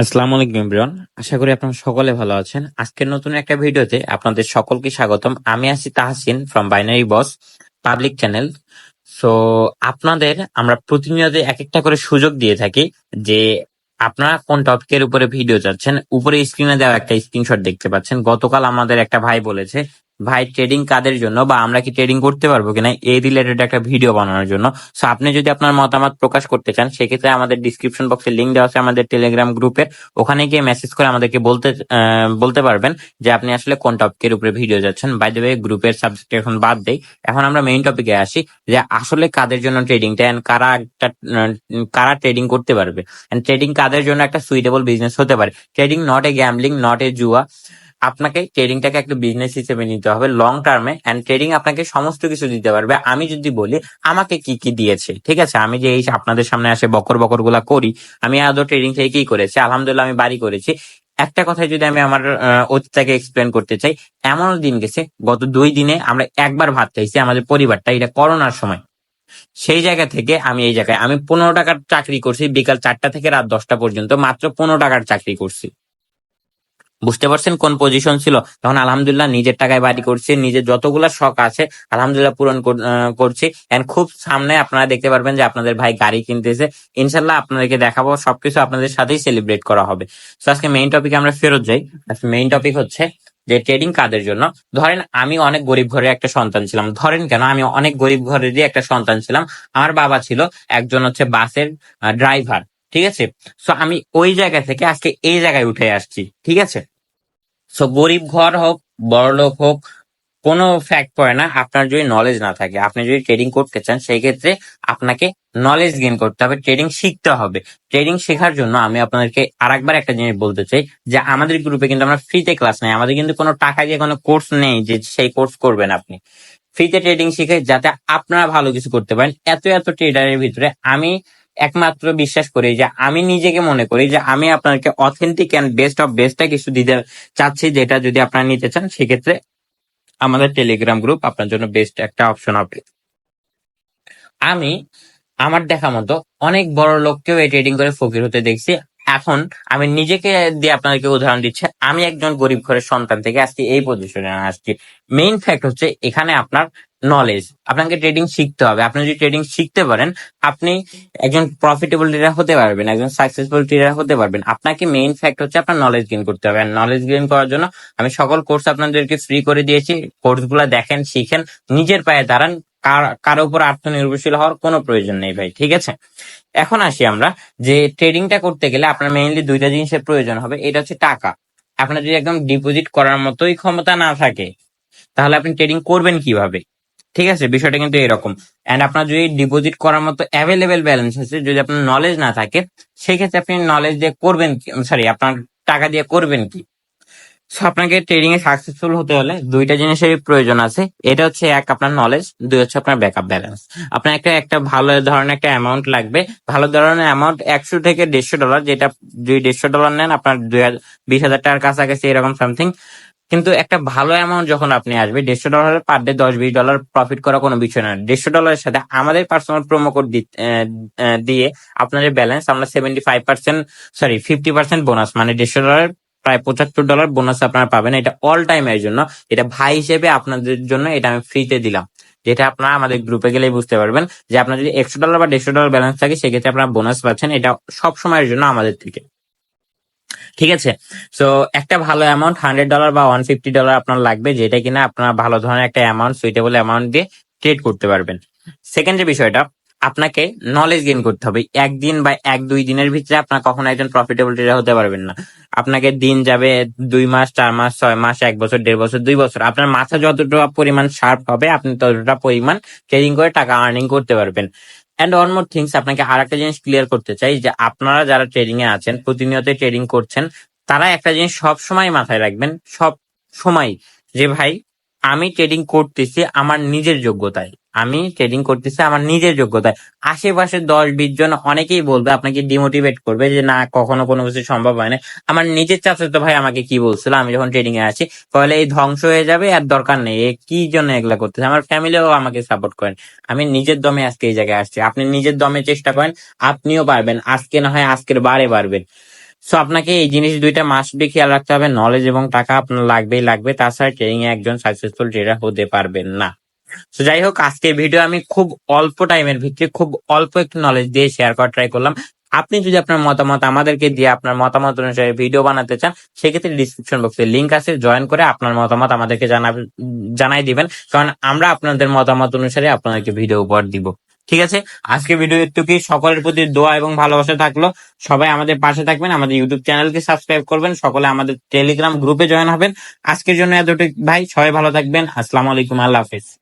আসসালামু আলাইকুম, এভরিওয়ান। আশা করি আপনারা সকলে ভালো আছেন। আজকের নতুন একটা ভিডিওতে আপনাদের সকলকে স্বাগতম। আমি আছি Tahsin from binary boss public channel so আপনাদের আমরা প্রতিনিয়ত এক একটা করে সুযোগ দিয়ে থাকি যে আপনারা কোন টপিকের উপরে ভিডিও চাচ্ছেন। উপরে স্ক্রিনে দেওয়া একটা স্ক্রিনশট দেখতে পাচ্ছেন। গতকাল আমাদের একটা ভাই বলেছে ভাই ট্রেডিং কাদের জন্য বা আমরা কি ট্রেডিং করতে পারব কিনা এই রিলেটেড একটা ভিডিও বানানোর জন্য। সো আপনি যদি আপনার মতামত প্রকাশ করতে চান, সেক্ষেত্রে আমাদের ডিসক্রিপশন বক্সে লিঙ্ক দেওয়া আছে আমাদের টেলিগ্রাম গ্রুপের ওখানে গিয়ে মেসেজ করে আমাদেরকে বলতে বলতে পারবেন যে আপনি আসলে কোন টপিকের উপরে ভিডিও যাচ্ছেন। বাই দ্য ওয়ে গ্রুপের সাবজেক্ট এখন বাদ দেই। এখন আমরা মেইন টপিকে আসি যে আসলে কাদের জন্য ট্রেডিংটা এন্ড কারা একটা কারা ট্রেডিং করতে পারবে। এন্ড ট্রেডিং কাদের জন্য একটা সুইটেবল বিজনেস হতে পারে। Trading not a gambling not a জুয়া। আপনাকে ট্রেডিংটাকে একটা বিজনেস হিসেবে নিতে হবে লং টার্মে এন্ড ট্রেডিং আপনাকে সমস্ত কিছু দিতে পারবে। আমি যদি বলি, আমাকে কি কি দিয়েছে, ঠিক আছে? আমি যে এই আপনাদের সামনে আসে বকর বকরগুলা করি, আমি আদৌ ট্রেডিং থেকে কি করেছি, আলহামদুলিল্লাহ আমি বাড়ি করেছি। একটা কথায় যদি আমি আমার অতীতটাকে এক্সপ্লেন করতে চাই এমন দিন গেছে, গত দুই দিনে আমরা একবার ভাত খাইছি আমাদের পরিবারটা, এটা করোনার সময়। সেই জায়গা থেকে আমি এই জায়গায়, আমি পনেরো টাকার চাকরি করছি, বিকাল চারটা থেকে রাত দশটা পর্যন্ত, মাত্র পনেরো টাকার চাকরি করছি। বুঝতে পারছেন কোন পজিশন ছিল? তখন আলহামদুলিল্লাহ নিজের টাকায় বাড়ি করছি, নিজের যতগুলা শখ আছে আলহামদুলিল্লাহ পূরণ করছি। এন্ড খুব সামনে আপনারা দেখতে পারবেন যে আপনাদের ভাই গাড়ি কিনতেছে। ইনশাল্লাহ আপনাদেরকে দেখাবো, সবকিছু আপনাদের সাথেই সেলিব্রেট করা হবে। তো আজকে মেইন টপিকে আমরা ফেরত যাই। মেইন টপিক হচ্ছে যে ট্রেডিং কাদের জন্য? ধরেন আমি অনেক গরিব ঘরের একটা সন্তান ছিলাম। ধরেন কেন? আমি অনেক গরিব ঘরেরই একটা সন্তান ছিলাম। আমার বাবা ছিল একজন হচ্ছে বাসের ড্রাইভার ঠিক আছে? সো আমি ওই জায়গা থেকে আজকে এই জায়গায় উঠে আসছি, ঠিক আছে? সো গরিব ঘর হোক, বড় লোক হোক, কোনো ফ্যাক্ট পড়ে না, আপনার যদি নলেজ না থাকে, আপনি যদি ট্রেডিং করতে চান, সেই ক্ষেত্রে আপনাকে নলেজ গেইন করতে হবে ট্রেডিং শিখতে হবে। ট্রেডিং শেখার জন্য আমি আপনাদেরকে আরেকবার একটা জিনিস বলতে চাই, যে আমাদের গ্রুপে কিন্তু আমরা ফ্রিতে ক্লাস নেই, আমাদের কিন্তু কোনো টাকা দিয়ে কোনো কোর্স নেই, যে সেই কোর্স করবেন আপনি। ফ্রিতে ট্রেডিং শিখে যাতে আপনারা ভালো কিছু করতে পারেন, এত এত ট্রেডারের ভিতরে আমি একমাত্র বিশ্বাস করি যে আমি নিজেকে মনে করি যে আমি আপনাকে অথেন্টিক অ্যান্ড বেস্ট অফ বেস্টটা কিছু দিতে চাচ্ছি যেটা যদি আপনারা নিতে চান, সেক্ষেত্রে আমাদের টেলিগ্রাম গ্রুপ আপনার জন্য বেস্ট একটা অপশন হবে। আমি, আমার দেখা মতো অনেক বড় লোককেও এই ট্রেডিং করে ফকির হতে দেখছি। এখন আমি নিজেকে দিয়ে আপনাদেরকে উদাহরণ দিচ্ছি। আমি একজন গরিব ঘরের সন্তান থেকে আজকে এই পজিশনে আসছি। মেইন ফ্যাক্ট হচ্ছে এখানে আপনার নলেজ আপনাকে ট্রেডিং শিখতে হবে। আপনি যদি ট্রেডিং শিখতে পারেন, আপনি একজন প্রফিটেবল ট্রেডার হতে পারবেন, একজন সাকসেসফুল ট্রেডার হতে পারবেন। আপনাকে মেইন ফ্যাক্ট হচ্ছে আপনার নলেজ গেইন করতে হবে। আর নলেজ গেইন করার জন্য আমি সকল কোর্স আপনাদেরকে ফ্রি করে দিয়েছি। কোর্সগুলা দেখেন, শিখেন, নিজের পায়ে দাঁড়ান। কারও উপর আত্মনির্ভরশীল হওয়ার কোনো প্রয়োজন নেই ভাই, ঠিক আছে? এখন আসি আমরা যে ট্রেডিংটা করতে গেলে আপনার মেইনলি দুইটা জিনিসের প্রয়োজন হবে। এটা হচ্ছে টাকা। আপনার যদি একদম ডিপোজিট করার মতোই ক্ষমতা না থাকে, তাহলে আপনি ট্রেডিং করবেন কীভাবে? ঠিক আছে, বিষয়টা কিন্তু এরকম। এন্ড আপনার যদি ডিপোজিট করার মতো অ্যাভেলেবেল ব্যালেন্স আছে, যদি আপনার নলেজ না থাকে, সেক্ষেত্রে আপনি নলেজ দিয়ে করবেন কি? সরি আপনার টাকা দিয়ে করবেন কি? সো আপনাকে ট্রেডিং এ সাকসেসফুল হতে হলে দুইটা জিনিসেরই প্রয়োজন আছে। এটা হচ্ছে এক, আপনার নলেজ দুই হচ্ছে আপনার ব্যাকআপ ব্যালেন্স আপনার একটা একটা ভালো ধরনের একটা অ্যামাউন্ট লাগবে। ভালো ধরনের অ্যামাউন্ট একশো থেকে দেড়শো ডলার যেটা যদি দেড়শো ডলার নেন, আপনার দুই বিশ হাজার টাকার কাছাকাছি এরকম সামথিং কিন্তু একটা ভালো অ্যামাউন্ট যখন আপনি আসবে, দেড়শো ডলারের পার ডে দশ বিশ ডলার প্রফিট করা কোনো বিষয় না। দেড়শো ডলারের সাথে আমাদের পার্সোনাল প্রোমো কোড দিয়ে আপনাদের ব্যালেন্স আমরা seventy five percent sorry fifty percent bonus মানে দেড়শো ডলার প্রায় পঁচাত্তর ডলার বোনাস আপনারা পাবেন। এটা অল টাইম এর জন্য। এটা ভাই হিসেবে আপনাদের জন্য এটা আমি ফ্রিতে দিলাম। যেটা আপনারা আমাদের গ্রুপে গেলেই বুঝতে পারবেন যে আপনার যদি একশো ডলার বা দেড়শো ডলার ব্যালেন্স থাকে, সেক্ষেত্রে আপনারা বোনাস পাচ্ছেন। এটা সব সময়ের জন্য আমাদের থেকে। ঠিক আছে? সো একটা ভালো অ্যামাউন্ট হান্ড্রেড ডলার বা ওয়ান ফিফটি ডলার আপনার লাগবে, যেটা কিনা আপনার ভালো ধরনের একটা অ্যামাউন্ট সুইটেবল অ্যামাউন্ট দিয়ে ট্রেড করতে পারবেন। সেকেন্ড যে বিষয়টা, আপনাকে নলেজ গেইন করতে হবে। একদিন বা এক দুই দিনের ভিতরে আপনার কখনো একজন প্রফিটেবল ট্রেডার হতে পারবেন না। আপনাকে দিন যাবে দুই মাস, চার মাস, ছয় মাস, এক বছর, দেড় বছর, দুই বছর। আপনার মাথা যতটা পরিমাণ শার্প হবে, আপনি ততটা পরিমাণ ট্রেডিং করে টাকা আর্নিং করতে পারবেন। অ্যান্ড ওয়ান মোর থিংস আপনাকে আর একটা জিনিস ক্লিয়ার করতে চাই যে আপনারা যারা ট্রেডিং এ আছেন প্রতিনিয়ত ট্রেডিং করছেন, তারা একটা জিনিস সব সময় মাথায় রাখবেন, সব সময় যে ভাই আমি ট্রেডিং করতেছি আমার নিজের যোগ্যতায়। আমি ট্রেডিং করতেছি আমার নিজের যোগ্যতায়। আশেপাশে দশ, বিশ জন অনেকেই বলবে, আপনাকে ডিমোটিভেট করবে যে, না, কখনো কোনো কিছু সম্ভব হয় না। আমার নিজের চাচাতো ভাই আমাকে কি বলছিল, আমি যখন ট্রেডিং এ আছি, তাহলে এই ধ্বংস হয়ে যাবে আর দরকার নেই। কি জন্য এগুলা করতেছে? আমার ফ্যামিলিও আমাকে সাপোর্ট করেন। আমি নিজের দমে আজকে এই জায়গায় আসছি। আপনি নিজের দমে চেষ্টা করেন, আপনিও পারবেন। আজকে না হয় আজকের বারে পারবেন সো আপনাকে এই জিনিস দুইটা মাস্ট বি খেয়াল রাখতে হবে। নলেজ এবং টাকা আপনার লাগবেই লাগবে। তাছাড়া ট্রেনিং এ একজন সাকসেসফুল ট্রেডার হতে পারবেন না। তো যাই হোক, আজকের ভিডিও আমি খুব অল্প টাইমের ভিতরে খুব অল্প একটু নলেজ দিয়ে শেয়ার করার ট্রাই করলাম। আপনি যদি আপনার মতামত আমাদেরকে দিয়ে আপনার মতামত অনুসারে ভিডিও বানাতে চান, সেক্ষেত্রে ডিসক্রিপশন বক্সে লিংক আছে। জয়েন করে আপনার মতামত আমাদেরকে জানাবেন জানাই দিবেন। কারণ আমরা আপনাদের মতামত অনুসারে আপনাদেরকে ভিডিও উপহার দিব। ঠিক আছে? আজকে ভিডিও একটুকি সকলের প্রতি দোয়া এবং ভালোবাসা থাকল। সবাই আমাদের পাশে থাকবেন, আমাদের ইউটিউব চ্যানেলকে সাবস্ক্রাইব করবেন, সকলে আমাদের টেলিগ্রাম গ্রুপে জয়েন হবেন। আজকের জন্য এতটুকু ভাই, সবাই ভালো থাকবেন। আসসালামু আলাইকুম, আল্লাহ হাফেজ।